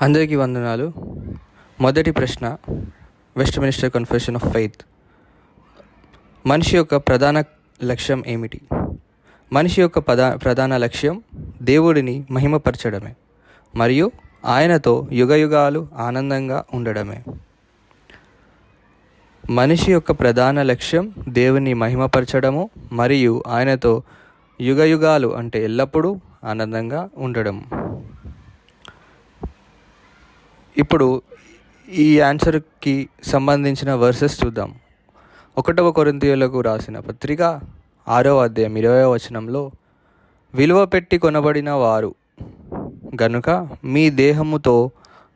అందరికీ వందనాలు. మొదటి ప్రశ్న Westminster confession of faith మనిషి యొక్క ప్రధాన లక్ష్యం ఏమిటి? మనిషి యొక్క ప్రధా ప్రధాన లక్ష్యం దేవుడిని మహిమపరచడమే మరియు ఆయనతో యుగయుగాలు ఆనందంగా ఉండడమే. మనిషి యొక్క ప్రధాన లక్ష్యం దేవుని మహిమపరచడము మరియు ఆయనతో యుగయుగాలు అంటే ఎల్లప్పుడూ ఆనందంగా ఉండడం ఇప్పుడు ఈ ఆన్సర్కి సంబంధించిన వర్సెస్ చూద్దాం. ఒకటవ కొరింథీయులకు రాసిన పత్రిక ఆరో అధ్యాయం ఇరవై వచనంలో విలువ పెట్టి కొనబడిన వారు గనుక మీ దేహముతో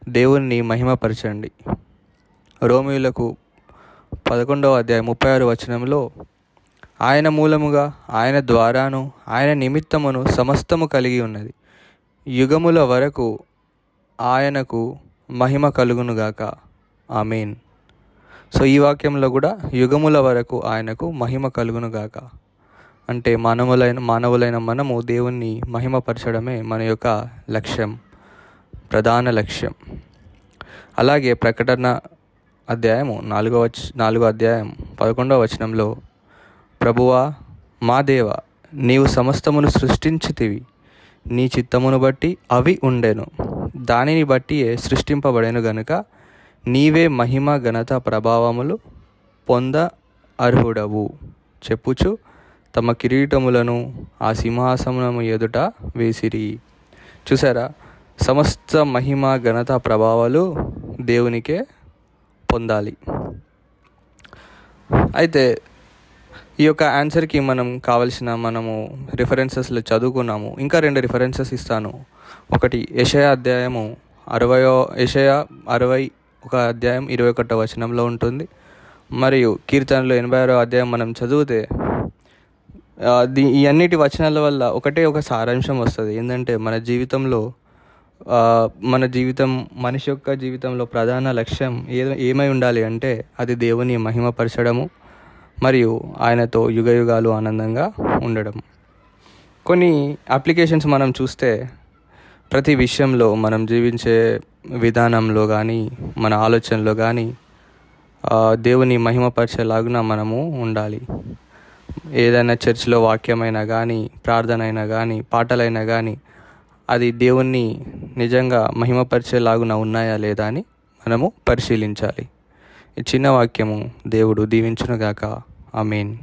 దేవుణ్ణి మహిమపరచండి. రోమిలకు పదకొండవ అధ్యాయం ముప్పై ఆరు వచనంలో ఆయన మూలముగా ఆయన ద్వారాను ఆయన నిమిత్తమును సమస్తము కలిగి ఉన్నది. యుగముల వరకు ఆయనకు మహిమ కలుగునుగాక. ఆమెన్. సో ఈ వాక్యంలో కూడా యుగముల వరకు ఆయనకు మహిమ కలుగునుగాక. అంటే మానవులైన మానవులైన మనము దేవుణ్ణి మహిమపరచడమే మన యొక్క లక్ష్యం ప్రధాన లక్ష్యం. అలాగే ప్రకటన అధ్యాయము నాలుగో వచ్ నాలుగో అధ్యాయం పదకొండవ వచనంలో ప్రభువా మా దేవ నీవు సమస్తమును సృష్టించితివి నీ చిత్తమును బట్టి అవి ఉండెను. దానిని బట్టి సృష్టింపబడెను గనుక నీవే మహిమ ఘనత ప్రభావములు పొంద అర్హుడవు. చెప్పుచు తమ కిరీటములను ఆ సింహాసనము ఎదుట వేసిరి. చూసారా? సమస్త మహిమ ఘనత ప్రభావాలు దేవునికే పొందాలి. అయితే ఈ యొక్క ఆన్సర్కి మనం కావలసిన మనము రిఫరెన్సెస్లో చదువుకున్నాము. ఇంకా రెండు రిఫరెన్సెస్ ఇస్తాను. ఒకటి యషయా అధ్యాయము అరవయో యషయా అరవై ఒక అధ్యాయం ఇరవై ఒకటో వచనంలో ఉంటుంది. మరియు కీర్తనలు ఎనభై ఆరో అధ్యాయం మనం చదివితే దీ ఈ అన్నిటి వచనాల వల్ల ఒకటే ఒక సారాంశం వస్తుంది. ఏంటంటే మన జీవితంలో మన జీవితం మనిషి యొక్క జీవితంలో ప్రధాన లక్ష్యం ఏ ఏమై ఉండాలి అంటే అది దేవుని మహిమపరచడము మరియు ఆయనతో యుగయుగాలు ఆనందంగా ఉండడం కొన్ని అప్లికేషన్స్ మనం చూస్తే ప్రతి విషయంలో మనం జీవించే విధానంలో కానీ మన ఆలోచనలో కానీ దేవుని మహిమపరిచేలాగున మనము ఉండాలి. ఏదైనా చర్చిలో వాక్యమైనా కానీ ప్రార్థన అయినా కానీ పాటలైనా కానీ అది దేవుణ్ణి నిజంగా మహిమపరిచేలాగున ఉన్నాయా లేదా అని మనము పరిశీలించాలి. ఈ చిన్న వాక్యము దేవుడు దీవించునుగాక. మీన్